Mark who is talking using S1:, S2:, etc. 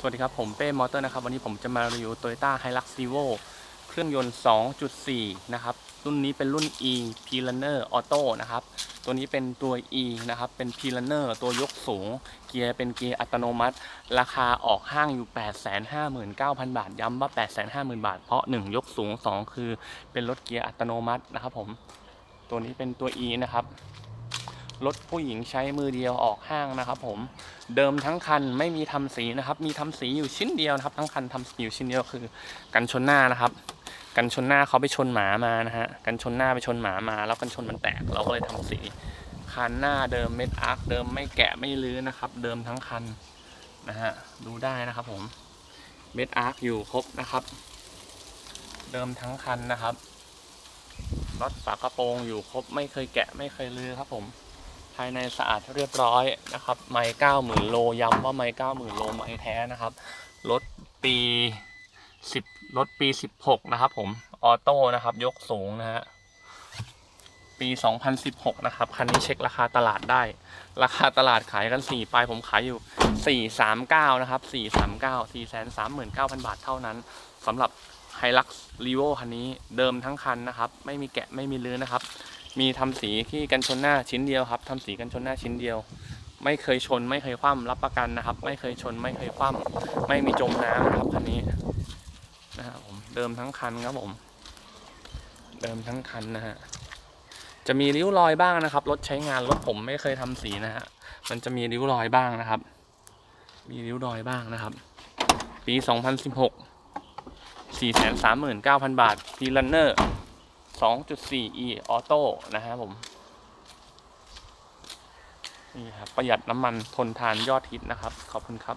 S1: สวัสดีครับ ผมเป้มอเตอร์นะครับ วันนี้ผมจะมารีวิว Toyota Hilux Evo เครื่องยนต์ 2.4 นะครับ รุ่นนี้เป็นรุ่น E P Runner Auto นะครับ ตัวนี้เป็นตัว E นะครับ เป็น P Runner ตัวยกสูง เกียร์เป็นเกียร์อัตโนมัติ ราคาออกห้างอยู่ 859,000 บาท ย้ำว่า 850,000 บาท เพราะ 1 ยกสูง 2 คือเป็นรถเกียร์อัตโนมัตินะครับผม ตัวนี้เป็นตัว E นะครับ รถผู้หญิงใช้มือเดียวออกห้างนะครับผมเดิมทั้งคันไม่มีทำสีนะครับ มีทำสีอยู่ชิ้นเดียวนะครับ ทั้งคันทำสีอยู่ชิ้นเดียวคือ กันชนหน้านะครับ กันชนหน้าเขาไปชนหมามานะฮะกันชนหน้าไปชนหมามา แล้วกันชนมันแตกเราก็เลยทำสีคันหน้าเดิมเม็ดอาร์คเดิมไม่แกะไม่ลื้อนะครับ เดิมทั้งคันนะฮะดูได้นะครับผมเม็ดอาร์คอยู่ครบนะครับ เดิมทั้งคันนะครับน็อตฝากระโปรงอยู่ครบไม่เคยแกะไม่เคยลื้อครับผม ภายในสะอาดเรียบร้อยนะครับ ไม้เก้าหมื่นโลย้ำว่าไม้เก้าหมื่นโลไม้แท้นะครับ รถปีสิบรถปีสิบหกนะครับผม ออโต้นะครับ ยกสูงนะฮะ ปี 2016 นะครับ คันนี้เช็คราคาตลาดได้ ราคาตลาดขายกัน4ปลายผมขายอยู่ 439 นะครับ 439 439,000 บาทเท่านั้นสำหรับ Hilux r e v o คันนี้เดิมทั้งคันนะครับ ไม่มีแกะไม่มีลื้อนะครับ มีทำสีที่กันชนหน้าชิ้นเดียวครับทำสีกันชนหน้าชิ้นเดียว ไม่เคยชน ไม่เคยคว่ำรับประกันนะครับ ไม่เคยชน ไม่เคยคว่ำไม่มีจมน้ำนะครับคันนี้นะครับผมเดิมทั้งคันครับผม เดิมทั้งคันนะฮะจะมีริ้วรอยบ้างนะครับรถใช้งานรถผมไม่เคยทำสีนะฮะมันจะมีริ้วรอยบ้างนะครับ มีริ้วรอยบ้างนะครับ ปี 2016 439,000 บาทพีลันเนอร์ 2.4e ออโต้นะฮะผม นี่ครับ ประหยัดน้ำมันทนทานยอดฮิตนะครับ ขอบคุณครับ